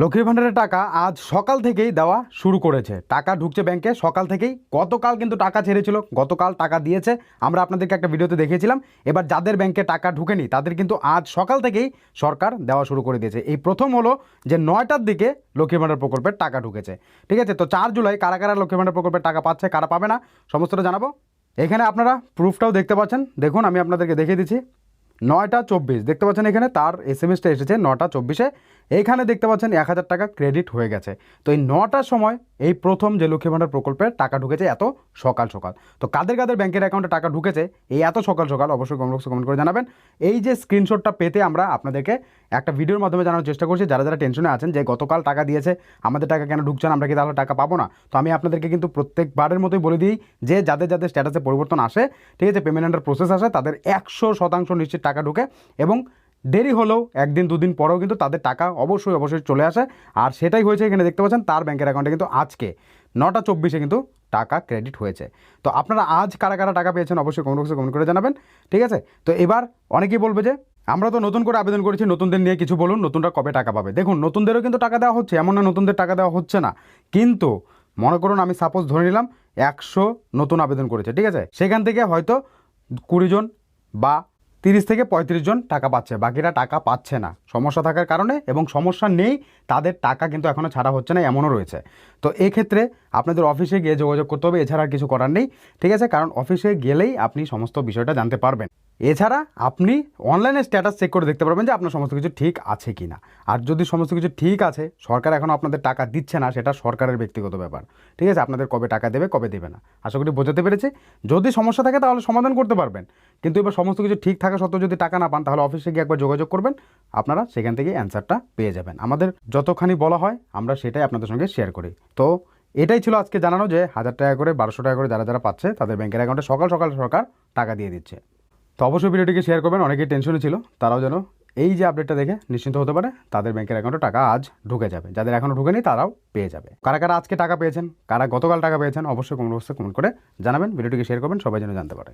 লক্ষ্মীর ভাণ্ডারের টাকা আজ সকাল থেকেই দেওয়া শুরু করেছে। টাকা ঢুকছে ব্যাংকে, সকাল থেকেই। গতকাল কিন্তু টাকা ছেড়েছিল, গতকাল টাকা দিয়েছে। আমরা আপনাদেরকে একটা ভিডিওতে দেখিয়েছিলাম এবার যাদের ব্যাংকে টাকা ঢুকেনি, তাদের কিন্তু আজ সকাল থেকেই সরকার দেওয়া শুরু করে দিয়েছে। এই প্রথম হলো যে নয়টার দিকে লক্ষ্মীর ভাণ্ডার প্রকল্পের টাকা ঢুকেছে। ঠিক আছে? তো চার জুলাই কারা কারা লক্ষ্মীর ভাণ্ডার প্রকল্পের টাকা পাচ্ছে, কারা পাবে না, সমস্তটা জানাব। এখানে আপনারা প্রুফটাও দেখতে পাচ্ছেন। দেখুন, আমি আপনাদেরকে দেখিয়ে দিচ্ছি। নয়টা চব্বিশ। দেখতে পাচ্ছেন এখানে তার এস এম এসটা এসেছে নটা চব্বিশে। এইখানে দেখতে পাচ্ছেন এক হাজার টাকা ক্রেডিট হয়ে গেছে। তো এই নটার সময় এই প্রথম যে লক্ষ্মী ভাণ্ডার প্রকল্পের টাকা ঢুকেছে এত সকাল সকাল। তো কাদের কাদের ব্যাংকের অ্যাকাউন্টে টাকা ঢুকেছে এই এত সকাল সকাল অবশ্যই কমেন্ট বক্সে কমেন্ট করে জানাবেন। এই যে স্ক্রিনশটটা পেতে আমরা আপনাদেরকে একটা ভিডিওর মাধ্যমে জানানোর চেষ্টা করছি। যারা যারা টেনশনে আছেন যে গতকাল টাকা দিয়েছে, আমাদের টাকা কেন ঢুকছে না, আমরা কি তাহলে টাকা পাবো না? তো আমি আপনাদেরকে কিন্তু প্রত্যেকবারের মতোই বলে দিই যে যাদের যাদের স্ট্যাটাসে পরিবর্তন আসে, ঠিক আছে পেমেন্ট পেমেন্টের প্রসেস আসে, তাদের একশো শতাংশ নিশ্চিত টাকা ঢুকে এবং দেরি হলেও একদিন, দুদিন পরেও কিন্তু তাদের টাকা অবশ্যই অবশ্যই চলে আসে। আর সেটাই হয়েছে এখানে দেখতে পাচ্ছেন, তার ব্যাংকের অ্যাকাউন্টে কিন্তু আজকে নটা চব্বিশে কিন্তু টাকা ক্রেডিট হয়েছে। তো আপনারা আজ কারা কারা টাকা পেয়েছেন অবশ্যই কমেন্ট বক্সে কমেন্ট করে জানাবেন, ঠিক আছে? তো এবার অনেকেই বলবে যে, আমরা তো নতুন করে আবেদন করেছি, নতুনদের নিয়ে কিছু বলুন, নতুনরা কবে টাকা পাবে? দেখুন, নতুনদেরও কিন্তু টাকা দেওয়া হচ্ছে, এমন না নতুনদের টাকা দেওয়া হচ্ছে না। কিন্তু মনে করুন, আমি সাপোজ ধরে নিলাম একশো নতুন আবেদন করেছে, ঠিক আছে? সেখান থেকে হয়তো কুড়িজন বা তিরিশ থেকে পঁয়ত্রিশ জন টাকা পাচ্ছে, বাকিরা টাকা পাচ্ছে না। সমস্যা থাকার কারণে এবং সমস্যা নেই, তাদের টাকা কিন্তু এখনও ছাড়া হচ্ছে না, এমনও রয়েছে। তো এক্ষেত্রে আপনাদের অফিসে গিয়ে যোগাযোগ করতে হবে, এছাড়া আর কিছু করার নেই। ঠিক আছে, কারণ অফিসে গেলেই আপনি সমস্ত বিষয়টা জানতে পারবেন। এছাড়া আপনি অনলাইনে স্ট্যাটাস চেক করে দেখতে পারবেন যে আপনার সমস্ত কিছু ঠিক আছে কি না। আর যদি সমস্ত কিছু ঠিক আছে, সরকার এখন আপনাদের টাকা দিচ্ছে না, সেটা সরকারের ব্যক্তিগত ব্যাপার। ঠিক আছে, আপনাদের কবে টাকা দেবে, কবে দেবে না। আশা করি বোঝাতে পেরেছি। যদি সমস্যা থাকে তাহলে সমাধান করতে পারবেন। কিন্তু এবার সমস্ত কিছু ঠিক থাকা সত্ত্বেও যদি টাকা না পান, তাহলে অফিসে গিয়ে একবার যোগাযোগ করবেন। আপনারা সেখান থেকে অ্যান্সারটা পেয়ে যাবেন। আমাদের যতখানি বলা হয়, আমরা সেটাই আপনাদের সঙ্গে শেয়ার করি। তো এটাই ছিল আজকে জানানো যে হাজার টাকা করে, বারোশো টাকা করে যারা যারা পাচ্ছে, তাদের ব্যাংকের অ্যাকাউন্টে সকাল সকাল সরকার টাকা দিয়ে দিচ্ছে। তো অবশ্যই ভিডিওটিকে শেয়ার করবেন, অনেকেই টেনশনে ছিল। তারাও যেন এই যে আপডেটটা দেখে নিশ্চিন্ত হতে পারে, তাদের ব্যাংকের অ্যাকাউন্টে টাকা আজ ঢুকে যাবে। যাদের এখনও ঢুকেনি, তারাও পেয়ে যাবে। কারা কারা আজকে টাকা পেয়েছেন, কারা গতকাল টাকা পেয়েছেন, অবশ্যই কমেন্ট বক্সে কমেন্ট করে জানাবেন। ভিডিওটিকে শেয়ার করবেন, সবাই যেন জানতে পারে।